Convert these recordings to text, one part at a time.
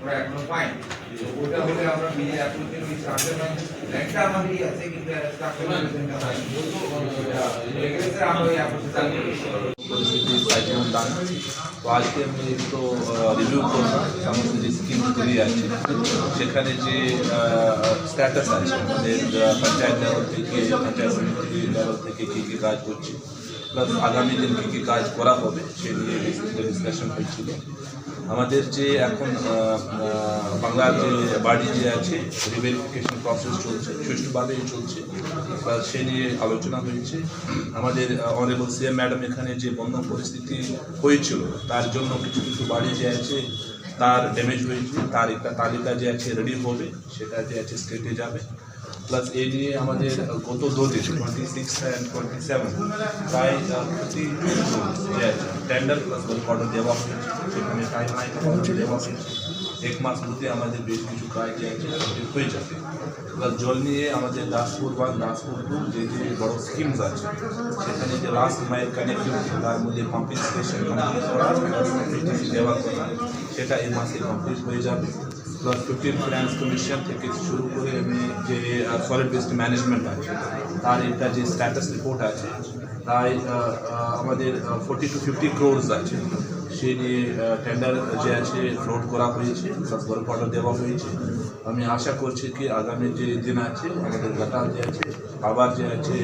আমরা এখনো পাইনি ওটা হলে আমরা মিলে অ্যাপ্রোচের ওই স্ট্রাকচারাল ল্যান্ডটা আমাদেরই আছে কিন্তু স্ট্রাকচারাল ল্যান্ডটা পাইনি রেগুলেশন আমরা ওই অ্যাপ্রোচে চালু তো আজকে আমি তো রিভিউ করলাম সমস্ত যে স্কিমগুলি আছে সেখানে যে স্ট্যাটাস আছে আমাদের পঞ্চায়েত লেভেল থেকে পঞ্চায়েত সমিতি লেভেল থেকে কী কী কাজ করছে প্লাস আগামী দিন কী কী কাজ করা হবে সে নিয়ে ডিসকাশন হয়েছিল। আমাদের যে এখন বাংলার যে বাড়ি যে আছে রিভেরিফিকেশন প্রসেস চলছে, সুষ্ঠুভাবেই চলছে সে নিয়ে আলোচনা হয়েছে। আমাদের অনারেবল সিএম ম্যাডাম এখানে যে বন্য পরিস্থিতি হয়েছিল, তার জন্য কিছু কিছু বাড়ি যে আছে, তার ড্যামেজ হয়েছে, তার একটা তালিকা যে আছে রেডি হবে, সেটা যে আছে স্টেটে যাবে। প্লাস এই নিয়ে আমাদের গত দুদিন twenty six and twenty seven প্রায় থার্টি টেন্ডার প্লাস অর্ডার দেওয়া হয়েছে সেখানে টাইম লাইন দেওয়া এক মাস মধ্যে আমাদের বেশ কিছু কাজ হয়ে যাবে। প্লাস জল নিয়ে আমাদের দাসপুর ওয়ান দাসপুর টু যে যে বড় স্কিমস আছে সেখানে যে লাস্ট মাইল কানেক্টিভিটি তার মধ্যে পাম্পিং স্টেশন কমপ্লিট করা PTC দেওয়া করা সেটা এই মাসে কমপ্লিট হয়ে যাবে। প্লাস ফিফটিন ফিনান্স কমিশন থেকে শুরু করে আমি যে সলিড ওয়েস্ট ম্যানেজমেন্ট আছে, তার একটা যে স্ট্যাটাস রিপোর্ট আছে, তাই আমাদের ফোর্টি টু ফিফটি ক্রোর্স আছে। সে নিয়ে টেন্ডার যে আছে ফ্লোট করা হয়েছে ওয়ার্ক অর্ডার দেওয়া হয়েছে। আমি আশা করছি কি আগামী যে দিন আছে, আমাদের গতাল যে আছে, আবার যে আছে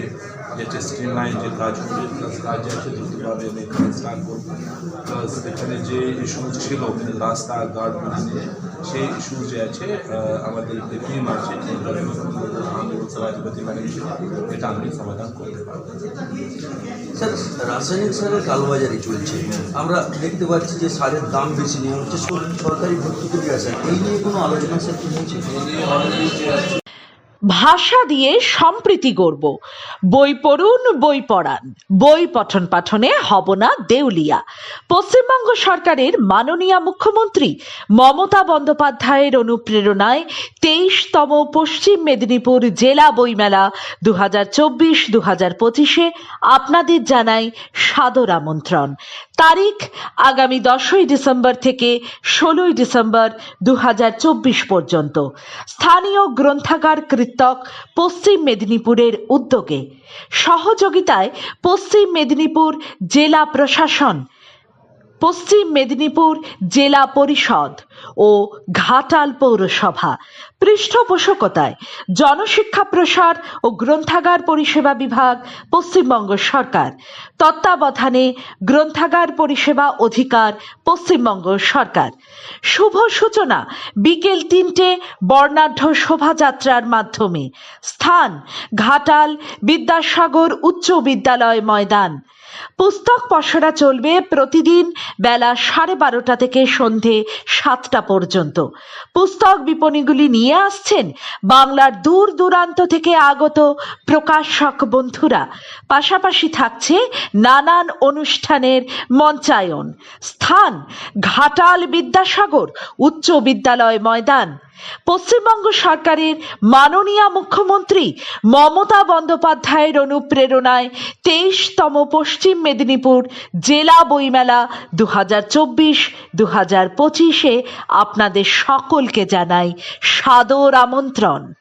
যে আছে স্ক্রিন লাইন যে কাজ হবে প্লাস কাজ যে আছে দ্রুতভাবে আমি এখানে স্টার্ট করব। প্লাস এখানে যে ইস্যু ছিল মানে রাস্তা গার্ড নিয়ে সেই ইস্যু যে আছে আমাদের যে টিম আছে সভাধিপতি ম্যাডাম এটা আমি সমাধান করতে পারব। স্যার, রাসায়নিক সারের কালোবাজারি চলছে। আমরা দেখতে পাচ্ছি যে সারের দাম বেশি নেওয়া হচ্ছে সরকারি ভর্তি করে আছে। এই নিয়ে কোনো আলোচনা স্যার হয়েছে? ভাষা দিয়ে সম্প্রীতি গড়ব। বই পড়ুন, বই পড়ান। বই পঠন পাঠনে হব না দেউলিয়া। পশ্চিমবঙ্গ সরকারের মাননীয় মুখ্যমন্ত্রী মমতা বন্দ্যোপাধ্যায়ের অনুপ্রেরণায় তেইশতম পশ্চিম মেদিনীপুর জেলা বইমেলা দু হাজার চব্বিশ দু হাজার পঁচিশে আপনাদের জানাই সাদর আমন্ত্রণ। তারিখ আগামী দশই ডিসেম্বর থেকে ষোলোই ডিসেম্বর দু হাজার চব্বিশ পর্যন্ত। স্থানীয় গ্রন্থাগার কৃতক পশ্চিম মেদিনীপুরের উদ্যোগে। সহযোগিতায় পশ্চিম মেদিনীপুর জেলা প্রশাসন পশ্চিম মেদিনীপুর জেলা পরিষদ ও ঘাটাল পৌরসভা। পৃষ্ঠপোষকতায় জনশিক্ষা প্রসার ও গ্রন্থাগার পরিষেবা বিভাগ, পশ্চিমবঙ্গ সরকার। তত্ত্বাবধানে গ্রন্থাগার পরিষেবা অধিকার, পশ্চিমবঙ্গ সরকার। শুভ সূচনা, বিকেল তিনটে, বর্ণাঢ্য শোভাযাত্রার মাধ্যমে। স্থান, ঘাটাল বিদ্যাসাগর উচ্চ বিদ্যালয় ময়দান। পুস্তক পসরা চলবে প্রতিদিন বেলা সাড়ে বারোটা থেকে সন্ধে সাতটা পর্যন্ত। পুস্তক বিপণীগুলি নিয়ে আসছেন বাংলার দূর দূরান্ত থেকে আগত প্রকাশক বন্ধুরা। পাশাপাশি থাকছে নানান অনুষ্ঠানের মঞ্চায়ন। স্থান, ঘাটাল বিদ্যাসাগর, উচ্চ বিদ্যালয় ময়দান। পশ্চিমবঙ্গ সরকারের মাননীয় মুখ্যমন্ত্রী মমতা বন্দ্যোপাধ্যায়ের অনুপ্রেরণায় তেইশতম পশ্চিম মেদিনীপুর জেলা বইমেলা দু হাজার চব্বিশ দু হাজার পঁচিশে আপনাদের সকলকে জানাই সাদর আমন্ত্রণ।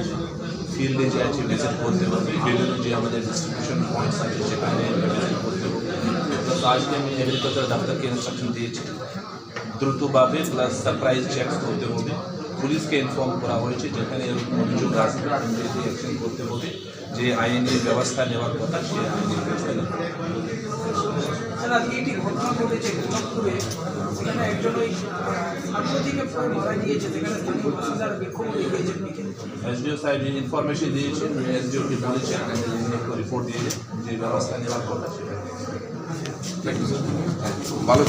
আমাদের ফিল্ডে যে আছে ভিজিট করতে হবে। বিভিন্ন যে আমাদের ডিস্ট্রিবিউশন পয়েন্টস আছে, সেখানে ভিজিট করতে হবে। আজকে আমি এগ্রিকালচার দপ্তরকে ইনস্ট্রাকশন দিয়েছি। দ্রুতভাবে প্লাস সারপ্রাইজ চেকস করতে হবে। পুলিশকে ইনফর্ম করা হয়েছে, যেখানে অভিযোগ আসবে। অ্যাকশন করতে হবে যে আইনি ব্যবস্থা নেওয়ার কথা সেই আইনি ব্যবস্থা সেখানে একজন ওই সাংবাদিকে মারা গিয়েছে সেখানে স্থানীয় বাসিন্দারা বিক্ষোভ দেখিয়েছেন। এসডিও সাহেব ইনফরমেশন দিয়েছেন এসডিওকে বলেছেন রিপোর্ট দিয়ে যে ব্যবস্থা নেওয়ার কথা সেটা। ভালো